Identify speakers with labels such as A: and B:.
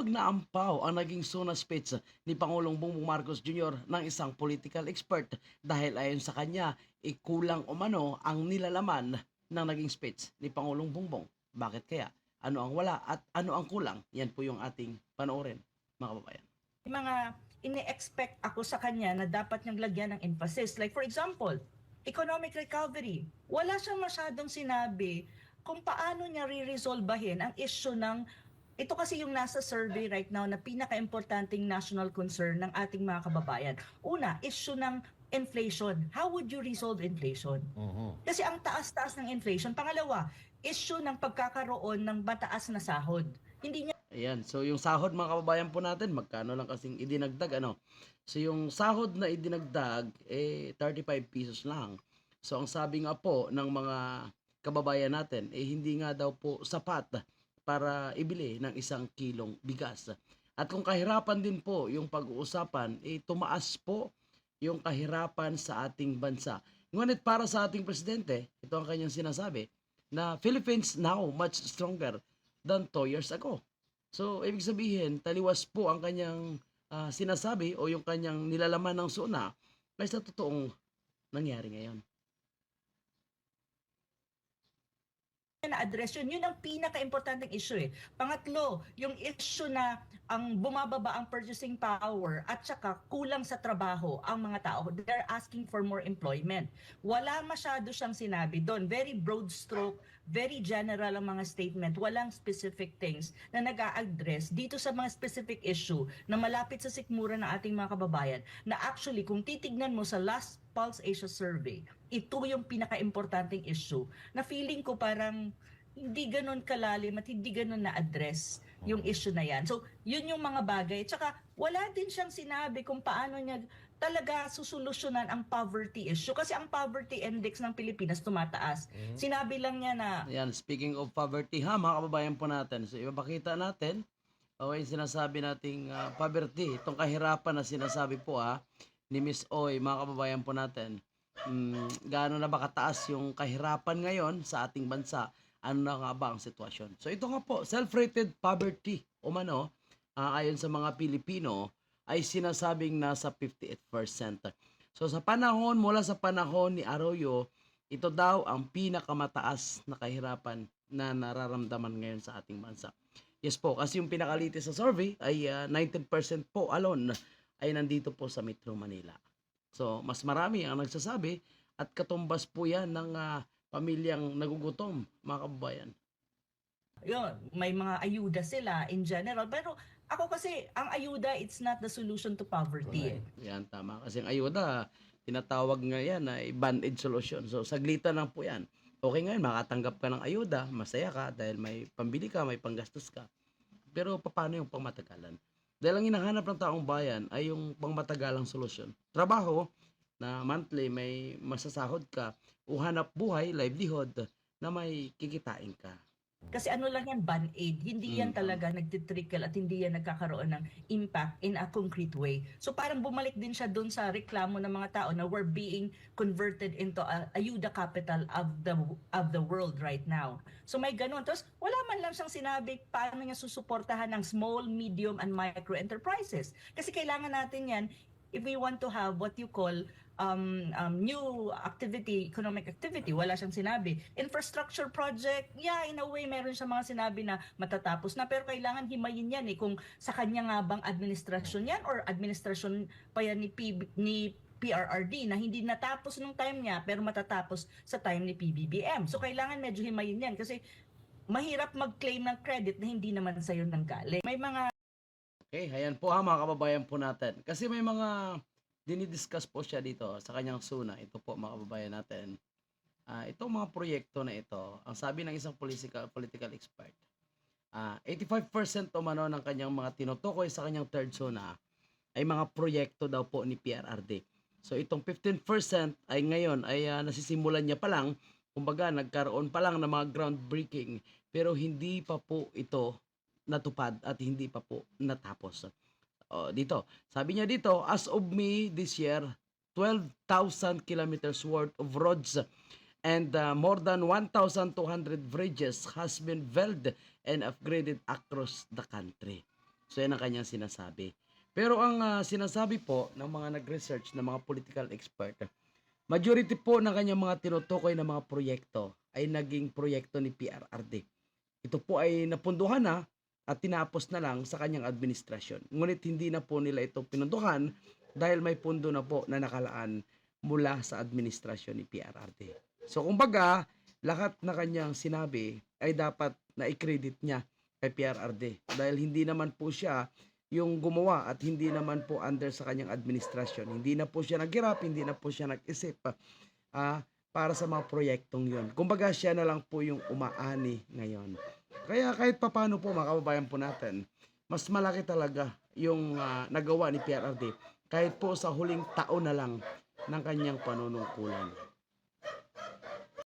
A: Tinawag na ampaw ang naging Suna speech ni Pangulong Bongbong Marcos Jr. ng isang political expert dahil ayon sa kanya, ikulang umano ang nilalaman ng naging speech ni Pangulong Bongbong. Bakit kaya? Ano ang wala at ano ang kulang? Yan po yung ating panoorin, mga kababayan.
B: Mga ini-expect ako sa kanya na dapat niyang lagyan ng emphasis. Like for example, economic recovery. Wala siyang masyadong sinabi kung paano niya re-resolbahin ang issue ng ito kasi yung nasa survey right now na pinaka-importanting national concern ng ating mga kababayan. Una, issue ng inflation. How would you resolve inflation? Kasi ang taas-taas ng inflation. Pangalawa, issue ng pagkakaroon ng mataas na sahod. Hindi niya
A: Ayan, so yung sahod mga kababayan po natin, magkano lang kasing idinagdag ano? So yung sahod na idinagdag eh 35 pesos lang. So ang sabi nga po ng mga kababayan natin eh hindi nga daw po sapat para ibili ng isang kilong bigas. At kung kahirapan din po yung pag-uusapan, eh tumaas po yung kahirapan sa ating bansa. Ngunit para sa ating presidente, ito ang kanyang sinasabi, na Philippines now much stronger than two years ago. So, ibig sabihin, taliwas po ang kanyang ah, sinasabi o yung kanyang nilalaman ng suna kaysa totoong nangyari ngayon.
B: Na-address yun. Yun ang pinaka-importanting issue eh. Pangatlo, yung issue na ang bumababa ang purchasing power at saka kulang sa trabaho ang mga tao. They're asking for more employment. Wala masyado siyang sinabi doon. Very broad stroke, very general ang mga statement. Walang specific things na nag address dito sa mga specific issue na malapit sa sikmura ng ating mga kababayan na actually kung titignan mo sa last Pulse Asia survey, ito yung pinaka-importanting issue na feeling ko parang hindi ganun kalalim at hindi ganun na-address yung issue na yan. So, yun yung mga bagay. Tsaka, wala din siyang sinabi kung paano niya talaga susolusyonan ang poverty issue. Kasi ang poverty index ng Pilipinas tumataas. Sinabi lang niya na
A: Ayan, speaking of poverty ha, mga kababayan po natin. So, ipapakita natin, o yung sinasabi nating ah, poverty, itong kahirapan na sinasabi po ha, ni Miss Oy, mga kababayan po natin. Mm, gaano na ba kataas yung kahirapan ngayon sa ating bansa? Ano na nga ba ang sitwasyon? So ito nga po, self-rated poverty, umano, ah, ayon sa mga Pilipino, ay sinasabing nasa 58%. So sa panahon, mula sa panahon ni Arroyo, ito daw ang pinakamataas na kahirapan na nararamdaman ngayon sa ating bansa. Yes po, kasi yung pinakalitis sa survey ay ah, 19% po alone ay nandito po sa Metro Manila. So, mas marami ang nagsasabi at katumbas po yan ng ah, pamilyang nagugutom, mga kababayan.
B: yun, may mga ayuda sila in general. Pero ako kasi, ang ayuda, it's not the solution to poverty. eh.
A: Yan, tama. Kasi ang ayuda, tinatawag nga yan ay band-aid solution. So, saglitan lang po yan. Okay ngayon, makatanggap ka ng ayuda, masaya ka dahil may pambili ka, may panggastos ka. Pero paano yung pangmatagalan? Dahil ang hinahanap ng taong bayan ay yung pangmatagalang solusyon. Trabaho na monthly may masasahod ka, o hanap buhay, livelihood na may kikitain ka.
B: Kasi ano lang yan, band-aid. Hindi yan
A: Mm.
B: talaga nagtitrickle at hindi yan nagkakaroon ng impact in a concrete way. So parang bumalik din siya dun sa reklamo ng mga tao na we're being converted into a ayuda capital of the of the world right now. So may ganun. Tapos wala man lang siyang sinabi paano niya susuportahan ng small, medium, and micro enterprises. Kasi kailangan natin yan if we want to have what you call um, um, new activity, economic activity, wala siyang sinabi. Infrastructure project, yeah, in a way, meron siya mga sinabi na matatapos na, pero kailangan himayin yan eh, kung sa kanya nga bang administrasyon yan or administrasyon pa yan ni, PB, ni PRRD na hindi natapos nung time niya pero matatapos sa time ni PBBM. So kailangan medyo himayin yan kasi mahirap mag-claim ng credit na hindi naman sa'yo nanggaling. May mga
A: Okay, ayan po ha mga kababayan po natin. Kasi may mga dinidiscuss po siya dito sa kanyang suna. Ito po mga kababayan natin. Ah, itong mga proyekto na ito, ang sabi ng isang political, political expert, ah 85% umano ng kanyang mga tinutukoy sa kanyang third zona ay mga proyekto daw po ni PRRD. So itong 15% ay ngayon ay ah, nasisimulan niya pa lang, kumbaga nagkaroon pa lang ng mga groundbreaking pero hindi pa po ito natupad at hindi pa po natapos. Oh, dito, sabi niya dito, as of May this year, 12,000 kilometers worth of roads and uh, more than 1,200 bridges has been built and upgraded across the country. So yan ang kanyang sinasabi. Pero ang ah, sinasabi po ng mga nag-research ng mga political expert, majority po ng kanyang mga tinutukoy na mga proyekto ay naging proyekto ni PRRD. Ito po ay napunduhan na at tinapos na lang sa kanyang administrasyon. Ngunit hindi na po nila ito pinunduhan dahil may pundo na po na nakalaan mula sa administrasyon ni PRRD. So kumbaga, lahat na kanyang sinabi ay dapat na i-credit niya kay PRRD dahil hindi naman po siya yung gumawa at hindi naman po under sa kanyang administrasyon. Hindi na po siya naghirap, hindi na po siya nag-isip ah, para sa mga proyektong yon. Kumbaga siya na lang po yung umaani ngayon. Kaya kahit papano po mga kababayan po natin, mas malaki talaga yung ah, nagawa ni PRRD kahit po sa huling taon na lang ng kanyang panunungkulan.